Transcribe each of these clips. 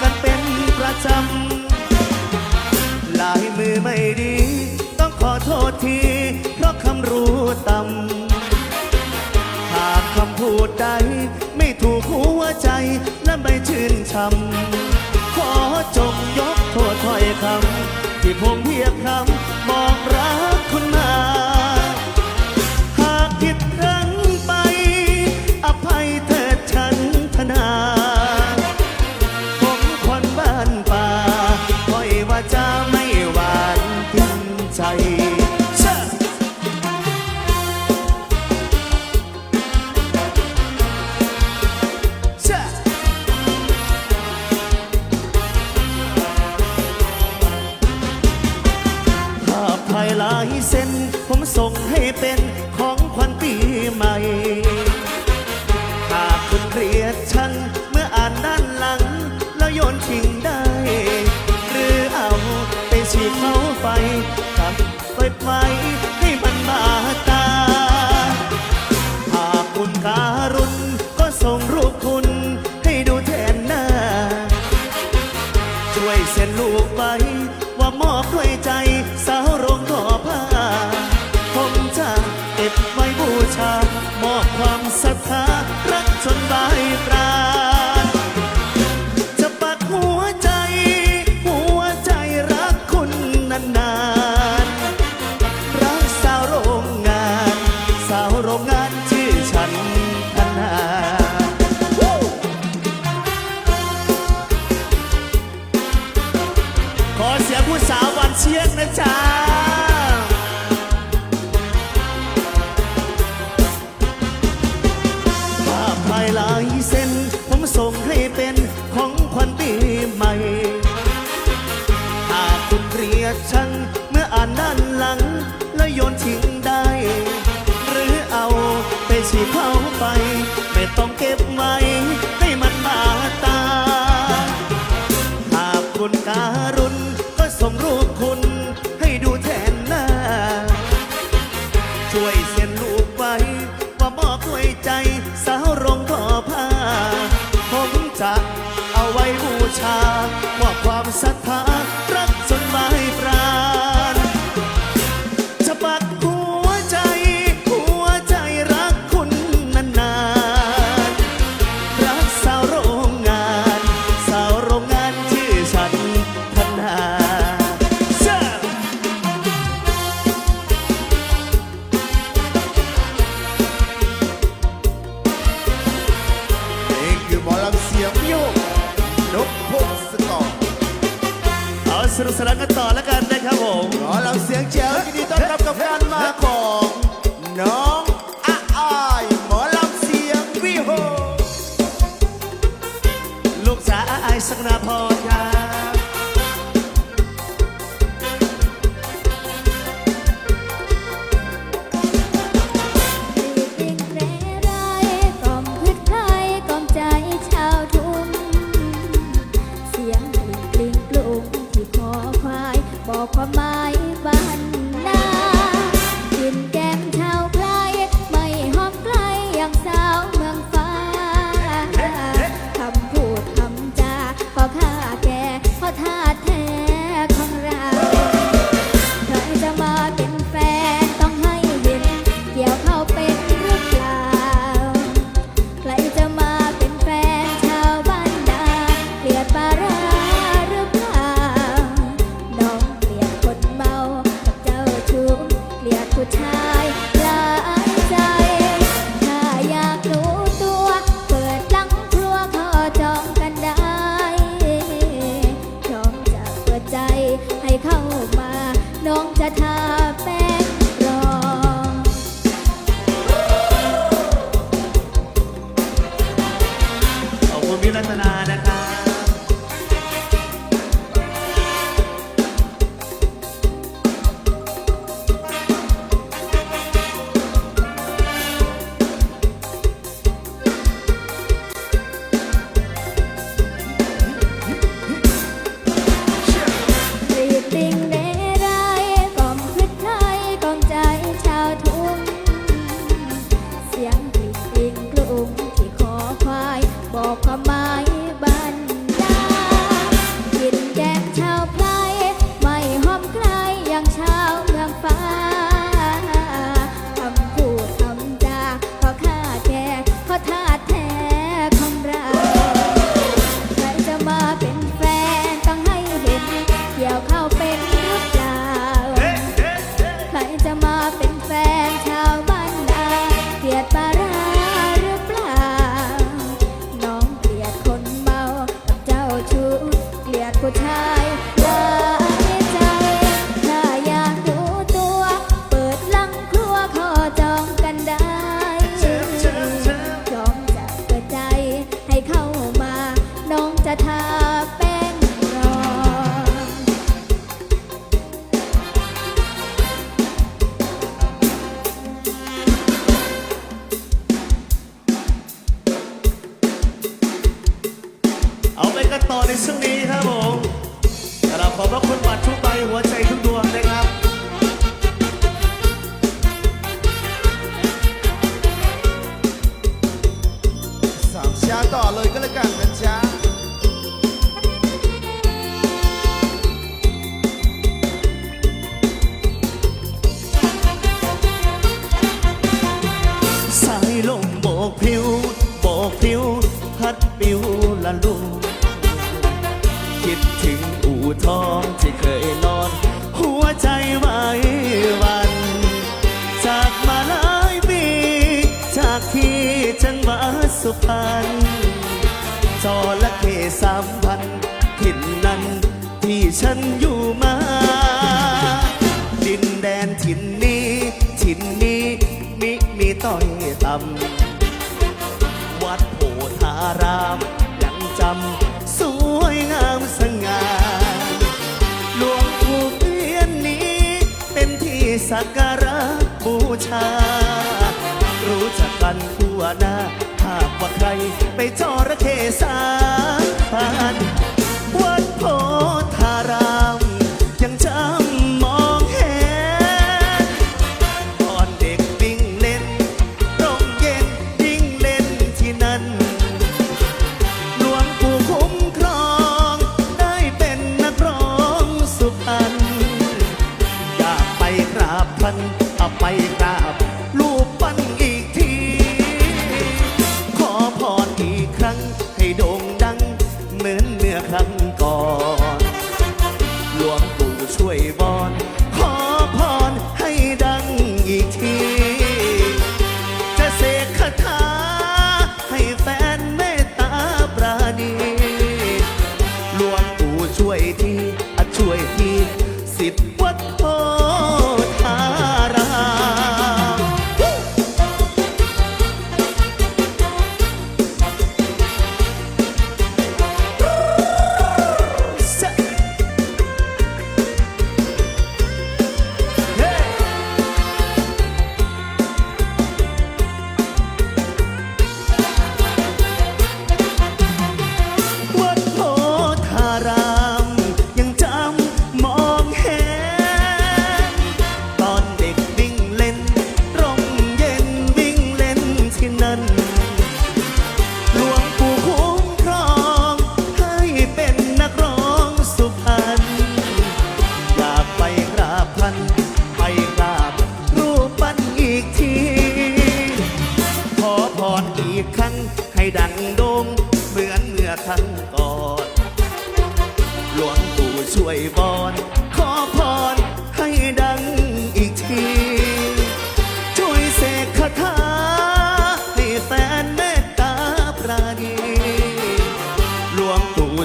กันเป็นประจำลายมือไม่ดี ต้องขอโทษที เพราะคำรู้ต่ำหากคำพูดใด ไม่ถูกหัวใจและไม่ชื่นชำขอจงยกโทษถ้อยคำที่ผมเพียงคำบอกรัก ฉัน เมื่ออ่านด้านหลัง แล้วโยนทิ้งได้ากที่จังหวัดสุพรรณจอละเคสามพันถิ่นนั้นที่ฉันอยู่มา ดินแดนถิ่นนี้ถิ่นนี้มิมีต้อยต่ำวัดโพธารามยังจำสวยงามสง่าหลวงปู่เพียนนี้เป็นที่สักการะบูชา กันทั่วหน้าหากว่าใครไปจอระเข้สาน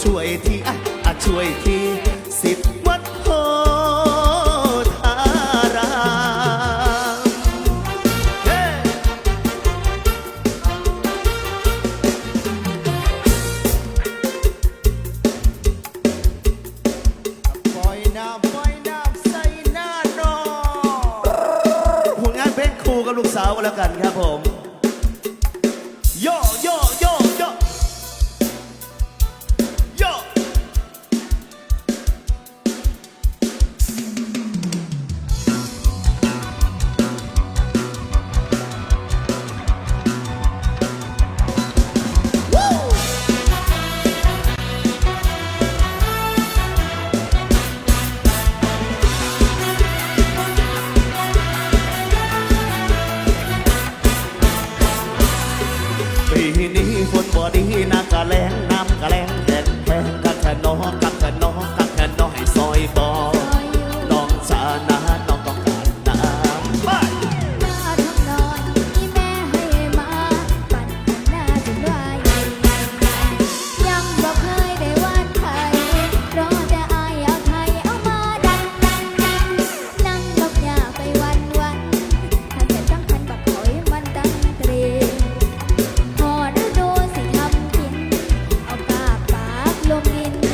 ช่วยทีอะช่วยทีสิบ I've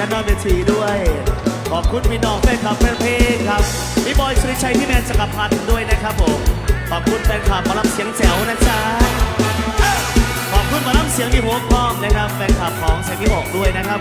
มาน้ำใจด้านนอกเวทีด้วย ขอบคุณพี่น้องแฟนคลับแฟนเพลงครับพี่บอยสุริชัยพี่แมนจักรพันธ์ด้วยนะครับผมขอบคุณแฟนคลับมารับเสียงแจ๋วนะจ๊ะขอบคุณมารับเสียงพี่โฮกพร้อมนะครับแฟนคลับของเสียงพี่หกด้วยนะครับ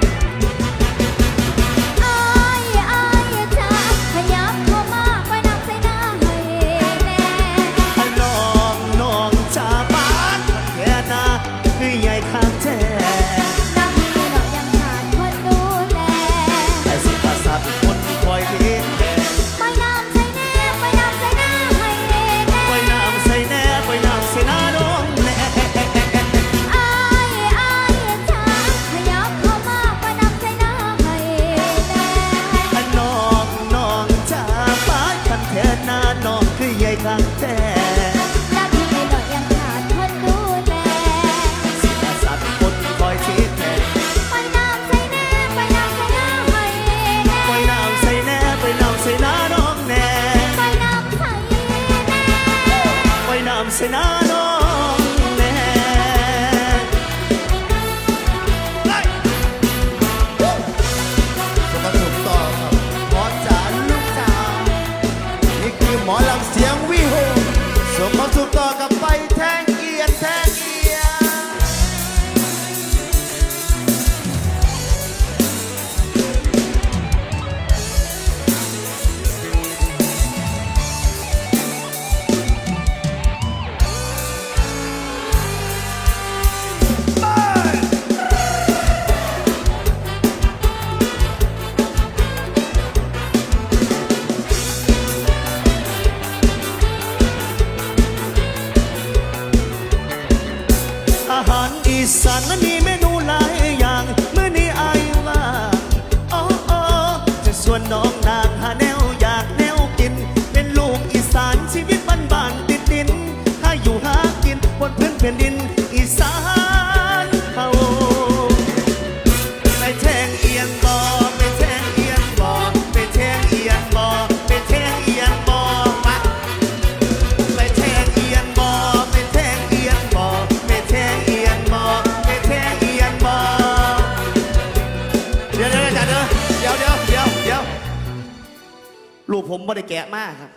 ลูกผมไม่ได้แกะมากครับ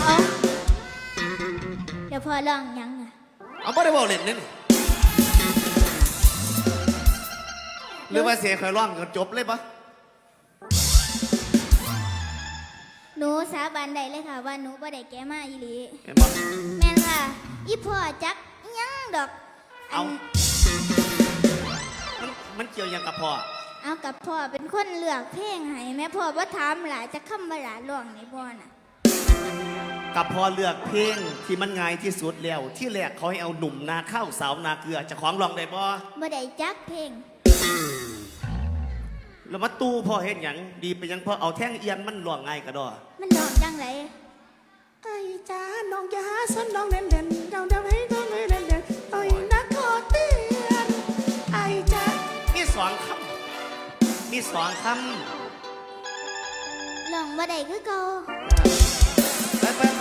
เอาเดี๋ยวพอลองยังอะเอาไม่ได้บอกเล่นนี่นี่หรือว่าเสียคอยร้องก็จบเลยปะหนูสาบานได้เลยค่ะ ว่าหนูบ่ได้แก้มาอีหลี เห็นปะแม่นค่ะ อีพ่อจักอิหยังดอกเอานมันมันเกี่ยวหยังกับพ่อ เอากับพ่อเป็นคนเลือกเพลงให้แม่พ่อบ่ถามหลายจะคำบ่หลาร้องในพ่อน่ะกับพ่อเลือกเพลงที่มันง่ายที่สุดแล้ว ที่แรกเขาให้เอาหนุ่มนาข้าวสาวนาเกลือเจะของร้องได้บ่บ่ได้จักเพลงแล้วมาตู้พ่อเห็นหยังดีไปยังพ่อเอาแท่งเอียนมันหลวงง่ายกระดอมันร้องจังไรไอ้จ้าน้องอย่าหาสนน้องเด่นเด่นเราเดา มีสองคร้องบ่ได้คือเก่าำไปไปไป